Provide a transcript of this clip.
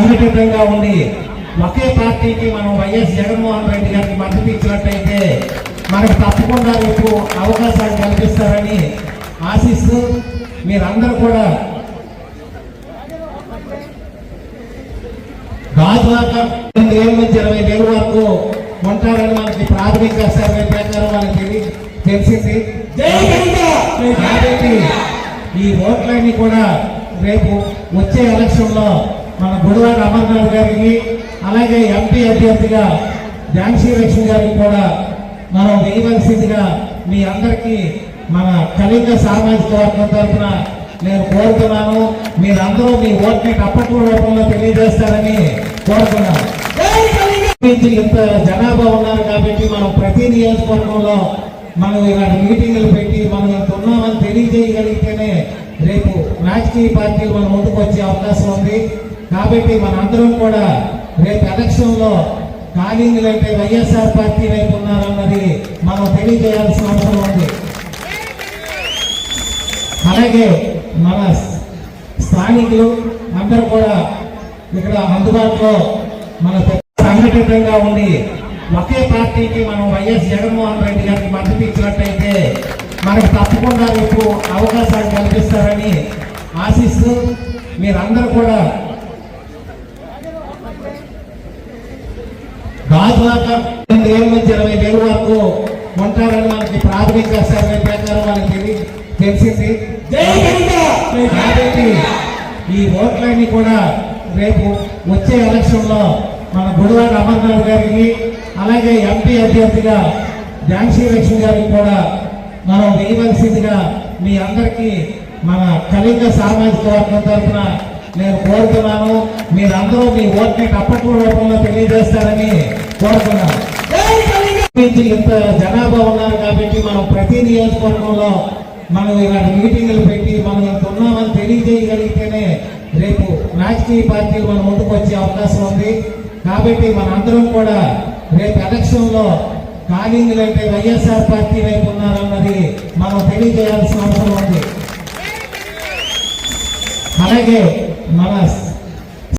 సంఘటితంగా ఉండి ఒకే పార్టీకి మనం వైఎస్ జగన్మోహన్ రెడ్డి గారికి మద్దతు ఇచ్చినట్టయితే మనకు తప్పకుండా రేపు అవకాశాలు కల్పిస్తారని ఆశిస్తూ మీరందరూ కూడా రెండు వేల నుంచి ఇరవై వేల వరకు ఉంటారని మనకి ప్రాథమిక సర్వే ప్రకారం తెలియ తెలిసింది. కాబట్టి ఈ ఓట్లన్నీ కూడా రేపు వచ్చే ఎలక్షన్లో మన గుడివాడ అమర్నాథ్ గారికి అలాగే ఎంపీ అభ్యర్థిగా ఝాన్సీ లక్ష్మి గారికి కూడా మనం వేయవలసిందిగా మీ అందరికీ మన కళింగ సామాజిక వర్గం తరఫున నేను కోరుతున్నాను. మీరందరూ మీ ఓట్ని తప్పట్ల రూపంలో తెలియజేస్తారని కోరుతున్నాను. ఇంత జనాభా ఉన్నారు కాబట్టి మనం ప్రతి నియోజకవర్గంలో మనం ఇలాంటి మీటింగులు పెట్టి మనం ఇంత ఉన్నామని తెలియజేయగలిగితేనే రేపు రాజకీయ పార్టీలు మన ముందుకు వచ్చే అవకాశం ఉంది. కాబట్టి మనందరం కూడా రేపు ఎలక్షన్లో కాలింగులు అంటే వైఎస్ఆర్ పార్టీ వైపు ఉన్నారన్నది మనం తెలియజేయాల్సిన అవసరం ఉంది. అలాగే మన స్థానికులు అందరూ కూడా ఇక్కడ అందుబాటులో మన సంఘటితంగా ఉండి ఒకే పార్టీకి మనం వైఎస్ జగన్మోహన్ రెడ్డి గారికి మద్దతు ఇచ్చినట్టయితే మనకు తప్పకుండా రేపు అవకాశాలు కల్పిస్తారని ఆశిస్తూ మీరందరూ కూడా వేల నుంచి ఇరవై వేల వరకు ఉంటారని మనకి ప్రాథమిక సర్వే ప్రకారం తెలియ తెలిసింది. కాబట్టి ఈ ఓట్లన్నీ కూడా రేపు వచ్చే ఎలక్షన్లో మన గుడివాడ అమర్నాథ్ గారికి అలాగే ఎంపీ అభ్యర్థిగా ఝాన్సీ లక్ష్మి గారికి కూడా మనం వేయవలసిందిగా మీ అందరికీ మన కళింగ సామాజిక వర్గం తరఫున నేను కోరుతున్నాను. మీరందరూ మీ ఓట్ని తప్పట్ల రూపంలో తెలియజేస్తారని కోరుతున్నాను. ఇంత జనాభా ఉన్నారు కాబట్టి మనం ప్రతి నియోజకవర్గంలో మనం ఇలాంటి మీటింగులు పెట్టి మనం ఇంత ఉన్నామని తెలియజేయగలిగితేనే రేపు రాజకీయ పార్టీలు మన ముందుకు వచ్చే అవకాశం ఉంది. కాబట్టి మనందరం కూడా రేపు ఎలక్షన్లో కాలింగులు అంటే వైఎస్ఆర్ పార్టీ వైపు ఉన్నారన్నది మనం తెలియజేయాల్సిన అవసరం ఉంది. అలాగే మన